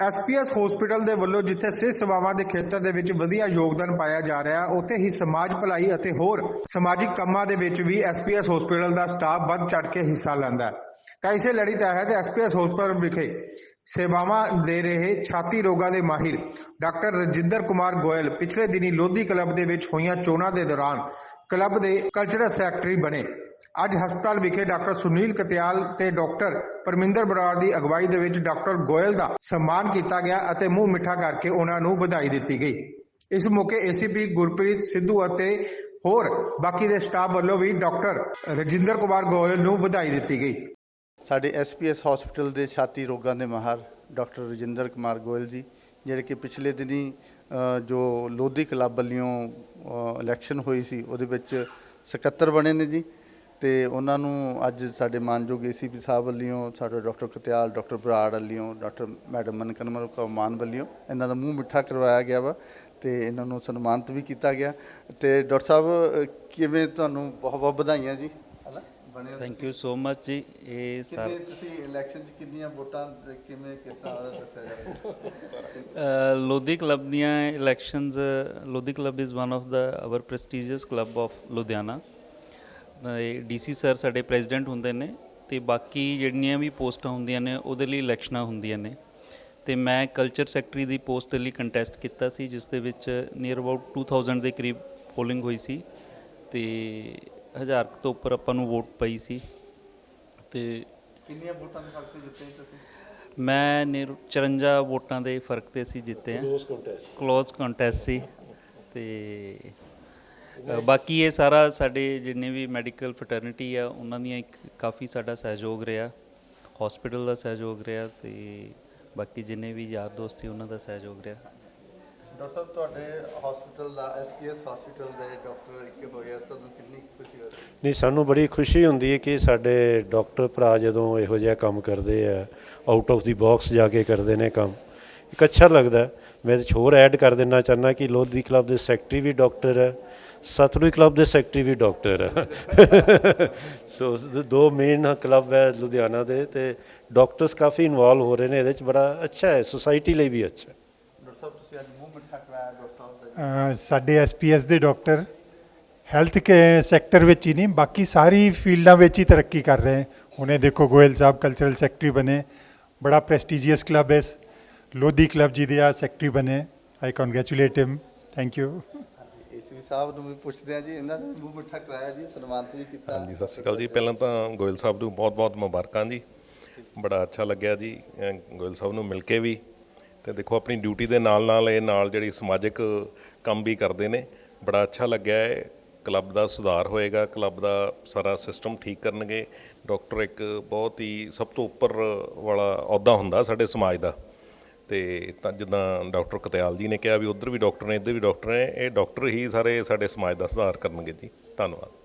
SPS hospital ਦੇ ਵੱਲੋਂ ਜਿੱਥੇ ਸਿਹਤ ਸੇਵਾਵਾਂ ਦੇ ਖੇਤਰ ਦੇ ਵਿੱਚ ਵਧੀਆ ਯੋਗਦਾਨ ਪਾਇਆ ਜਾ ਰਿਹਾ ਹੈ, ਉੱਥੇ ਹੀ ਸਮਾਜ ਭਲਾਈ ਅਤੇ ਹੋਰ ਸਮਾਜਿਕ ਕੰਮਾਂ ਦੇ ਵਿੱਚ ਵੀ ਐਸਪੀਐਸ ਹਸਪੀਟਲ ਦਾ ਸਟਾਫ ਵੱਧ ਚੜ ਕੇ ਹਿੱਸਾ ਲੈਂਦਾ ਹੈ। ਤਾਂ ਇਸੇ ਲੜੀ ਤਹਿਤ ਐਸਪੀਐਸ ਹਸਪਤਾਲ ਵਿਖੇ ਸੇਵਾਵਾਂ ਦੇ ਰਹੇ ਛਾਤੀ ਰੋਗਾਂ ਦੇ ਮਾਹਿਰ ਡਾਕਟਰ ਰਜਿੰਦਰ ਕੁਮਾਰ ਗੋਇਲ ਪਿਛਲੇ ਦਿਨੀ ਲੋਧੀ ਕਲੱਬ ਦੇ ਵਿੱਚ ਹੋਈਆਂ ਚੋਣਾਂ ਦੇ ਦੌਰਾਨ ਕਲੱਬ ਦੇ ਕਲਚਰਲ ਸੈਕਟਰੀ ਬਣੇ। ਅੱਜ ਹਸਪਤਾਲ ਵਿਖੇ ਡਾਕਟਰ ਸੁਨੀਲ ਕਤਿਆਲ ਤੇ ਡਾਕਟਰ ਪਰਮਿੰਦਰ ਬਰਾੜ ਦੀ ਅਗਵਾਈ ਦੇ ਵਿੱਚ ਡਾਕਟਰ ਗੋਇਲ ਦਾ ਸਨਮਾਨ ਕੀਤਾ ਗਿਆ ਅਤੇ ਮੂੰਹ ਮਿੱਠਾ ਕਰਕੇ ਉਹਨਾਂ ਨੂੰ ਵਧਾਈ ਦਿੱਤੀ ਗਈ। ਇਸ ਮੌਕੇ ਏਸੀਪੀ ਗੁਰਪ੍ਰੀਤ ਸਿੱਧੂ ਅਤੇ ਹੋਰ ਬਾਕੀ ਦੇ ਸਟਾਫ ਵੱਲੋਂ ਵੀ ਡਾਕਟਰ ਰਜਿੰਦਰ ਕੁਮਾਰ ਗੋਇਲ ਨੂੰ ਵਧਾਈ ਦਿੱਤੀ ਗਈ। ਸਾਡੇ ਐਸਪੀਐਸ ਹਸਪੀਟਲ ਦੇ ਛਾਤੀ ਰੋਗਾਂ ਦੇ ਮਾਹਰ ਡਾਕਟਰ ਰਜਿੰਦਰ ਕੁਮਾਰ ਗੋਇਲ ਜੀ, ਜਿਹੜੇ ਕਿ ਪਿਛਲੇ ਦਿਨੀ ਜੋ ਲੋਧੀ ਕਲੱਬ ਵੱਲੋਂ ਇਲੈਕਸ਼ਨ ਹੋਈ ਸੀ, ਉਹਦੇ ਵਿੱਚ ਸਕੱਤਰ ਬਣੇ ਨੇ ਜੀ। ਤੇ ਉਹਨਾਂ ਨੂੰ ਅੱਜ ਸਾਡੇ ਮਾਨਯੋਗ ਏਸੀਪੀ ਸਾਹਿਬ ਵੱਲੋਂ ਸਾਡੇ ਡਾਕਟਰ ਕਤਿਆਲ ਡਾਕਟਰ ਬਰਾੜ ਵੱਲੋਂ ਡਾਕਟਰ ਮੈਡਮ ਮਨਕਨਮਰ ਕੌਮਾਨ ਵੱਲੋਂ ਇਹਨਾਂ ਦਾ ਮੂੰਹ ਮਿੱਠਾ ਕਰਵਾਇਆ ਗਿਆ ਵਾ ਤੇ ਇਹਨਾਂ ਨੂੰ ਸਨਮਾਨਿਤ ਵੀ ਕੀਤਾ ਗਿਆ। ਤੇ ਡਾਕਟਰ ਸਾਹਿਬ ਕਿਵੇਂ ਤੁਹਾਨੂੰ ਬਹੁਤ ਬਹੁਤ ਵਧਾਈਆਂ ਜੀ? ਥੈਂਕ ਯੂ ਸੋ ਮਚ ਜੀ। ਇਹ ਸਰ ਤੁਸੀਂ ਇਲੈਕਸ਼ਨ 'ਚ ਕਿੰਨੀਆਂ ਵੋਟਾਂ ਕਿਵੇਂ ਕਿਸ ਤਰ੍ਹਾਂ ਦੱਸਿਆ ਜਾਵੇ? ਲੋਧੀ ਕਲੱਬ ਦੀਆਂ elections Lodhi club is one of the our prestigious club of Ludhiana DC sir ਸਾਡੇ ਪ੍ਰੈਜ਼ੀਡੈਂਟ ਹੁੰਦੇ ਨੇ ਤੇ ਬਾਕੀ ਜਿਹੜੀਆਂ ਵੀ ਪੋਸਟਾਂ ਹੁੰਦੀਆਂ ਨੇ ਉਹਦੇ ਲਈ ਇਲੈਕਸ਼ਨਾਂ ਹੁੰਦੀਆਂ ਨੇ। ਤੇ ਮੈਂ ਕਲਚਰ ਸੈਕਟਰੀ ਦੀ ਪੋਸਟ ਦੇ ਲਈ ਕੰਟੈਸਟ ਕੀਤਾ ਸੀ ਜਿਸ ਦੇ ਵਿੱਚ ਨੀਅਰ ਅਬਾਊਟ 2000 ਦੇ ਕਰੀਬ ਪੋਲਿੰਗ ਹੋਈ ਸੀ ਤੇ ਹਜ਼ਾਰ ਤੋਂ ਉੱਪਰ ਆਪਾਂ ਨੂੰ ਵੋਟ ਪਈ ਸੀ। ਤੇ ਕਿੰਨੀਆਂ ਵੋਟਾਂ ਦੇ ਫ਼ਰਕ ਤੇ ਜਿੱਤੇ ਤੁਸੀਂ? ਮੈਂ ਨਿਰ 54 ਵੋਟਾਂ ਦੇ ਫ਼ਰਕ ਤੇ ਅਸੀਂ ਜਿੱਤੇ ਹਾਂ ਕਲੋਜ਼ ਕੰਟੈਸਟ ਕਲੋਜ਼ ਕੰਟੈਸਟ ਸੀ। ਤੇ ਬਾਕੀ ਇਹ ਸਾਰਾ ਸਾਡੇ ਜਿੰਨੇ ਵੀ ਮੈਡੀਕਲ ਫਟਰਨਿਟੀ ਆ ਉਹਨਾਂ ਦੀਆਂ ਇੱਕ ਕਾਫੀ ਸਾਡਾ ਸਹਿਯੋਗ ਰਿਹਾ। ਹਸਪੀਟਲ ਦਾ ਸਹਿਯੋਗ ਰਿਹਾ ਤੇ ਬਾਕੀ ਜਿੰਨੇ ਵੀ ਯਾਰ ਦੋਸਤ ਸੀ ਉਹਨਾਂ ਦਾ ਸਹਿਯੋਗ ਰਿਹਾ। ਡਾਕਟਰ ਸਾਹਿਬ ਤੁਹਾਡੇ ਹਸਪੀਟਲ ਦਾ ਐਸਕੇਐਸ ਹਸਪੀਟਲ ਦੇ ਡਾਕਟਰ ਇੱਕ ਹੋਇਆ ਤੁਹਾਨੂੰ ਕਿੰਨੀ ਖੁਸ਼ੀ ਹੋ ਰਹੀ ਨਹੀਂ ਸਾਨੂੰ ਬੜੀ ਖੁਸ਼ੀ ਹੁੰਦੀ ਹੈ ਕਿ ਸਾਡੇ ਡਾਕਟਰ ਭਰਾ ਜਦੋਂ ਇਹੋ ਜਿਹਾ ਕੰਮ ਕਰਦੇ ਆ ਆਊਟ ਆਫ ਦੀ ਬਾਕਸ ਜਾ ਕੇ ਕਰਦੇ ਨੇ ਕੰਮ ਇੱਕ ਅੱਛਾ ਲੱਗਦਾ। ਮੈਂ 'ਚ ਹੋਰ ਐਡ ਕਰ ਦੇਣਾ ਚਾਹੁੰਦਾ ਕਿ ਲੋਧੀ ਕਲੱਬ ਦੇ ਸੈਕਟਰੀ ਵੀ ਡਾਕਟਰ ਹੈ ਸਤਲੁਜ ਕਲੱਬ ਦੇ ਸੈਕਟਰੀ ਵੀ ਡਾਕਟਰ ਹੈ ਸੋ ਦ- ਮੇਨ ਕਲੱਬ ਹੈ ਲੁਧਿਆਣਾ ਦੇ ਤੇ ਡਾਕਟਰਸ ਕਾਫੀ ਇਨਵੋਲਵ ਹੋ ਰਹੇ ਨੇ ਇਹਦੇ 'ਚ ਬੜਾ ਅੱਛਾ ਹੈ ਸੁਸਾਇਟੀ ਲਈ ਵੀ ਅੱਛਾ ਹੈ। ਡਾਕਟਰ ਸਾਹਿਬ ਤੁਸੀਂ ਅੱਜ ਮੂੰਹ ਮਿੱਠਾ ਕਰਾਇਆ ਡਾਕਟਰ ਸਾਹਿਬ ਸਾਡੇ ਐਸਪੀਐਸ ਦੇ ਡਾਕਟਰ ਹੈਲਥ ਕੇ ਸੈਕਟਰ ਵਿੱਚ ਹੀ ਨਹੀਂ ਬਾਕੀ ਸਾਰੀ ਫੀਲਡਾਂ ਵਿੱਚ ਹੀ ਤਰੱਕੀ ਕਰ ਰਹੇ ਹੁਣੇ ਦੇਖੋ ਗੋਇਲ ਸਾਹਿਬ ਕਲਚਰਲ ਸੈਕਟਰੀ ਬਣੇ ਬੜਾ ਪ੍ਰੈਸਟੀਜੀਅਸ ਕਲੱਬ ਹੈ। ਲੋਧੀ ਕਲੱਬ ਜੀ ਦੇ ਆ ਸੈਕਟਰੀ ਬਣੇ। I congratulate him thank you ACP ਸਾਹਿਬ ਨੂੰ ਵੀ ਪੁੱਛਦੇ ਆ ਜੀ, ਇਹਨਾਂ ਨੇ ਮੂੰਹ ਮਿੱਠਾ ਕਰਾਇਆ ਜੀ, ਸਨਮਾਨਿਤ ਵੀ ਕੀਤਾ। ਹਾਂਜੀ, ਸਤਿ ਸ਼੍ਰੀ ਅਕਾਲ ਜੀ। ਪਹਿਲਾਂ ਤਾਂ ਗੋਇਲ ਸਾਹਿਬ ਨੂੰ ਬਹੁਤ-ਬਹੁਤ ਮੁਬਾਰਕਾਂ ਜੀ। ਬੜਾ ਅੱਛਾ ਲੱਗਿਆ ਜੀ ਗੋਇਲ ਸਾਹਿਬ ਨੂੰ ਮਿਲ ਕੇ ਵੀ। ਤੇ ਦੇਖੋ, ਆਪਣੀ ਡਿਊਟੀ ਦੇ ਨਾਲ-ਨਾਲ ਇਹ ਨਾਲ ਜਿਹੜੀ ਸਮਾਜਿਕ ਕੰਮ ਵੀ ਕਰਦੇ ਨੇ। ਬੜਾ ਅੱਛਾ ਲੱਗਿਆ ਹੈ ਕਲੱਬ ਦਾ ਸੁਧਾਰ ਹੋਏਗਾ, ਕਲੱਬ ਦਾ ਸਾਰਾ ਸਿਸਟਮ ਠੀਕ ਕਰਨਗੇ। ਡਾਕਟਰ ਇੱਕ ਬਹੁਤ ਹੀ ਸਭ ਤੋਂ ਉੱਪਰ ਵਾਲਾ ਅਹੁਦਾ ਹੁੰਦਾ ਸਾਡੇ ਸਮਾਜ ਦਾ। ਤੇ ਤਾਂ ਜਿੱਦਾਂ ਡਾਕਟਰ ਕਤਿਆਲ ਜੀ ਨੇ ਕਿਹਾ ਵੀ ਉਧਰ ਵੀ ਡਾਕਟਰ ਨੇ, ਇੱਧਰ ਵੀ ਡਾਕਟਰ ਨੇ, ਇਹ ਡਾਕਟਰ ਹੀ ਸਾਰੇ ਸਾਡੇ ਸਮਾਜ ਦਾ ਸੁਧਾਰ ਕਰਨਗੇ ਜੀ। ਧੰਨਵਾਦ।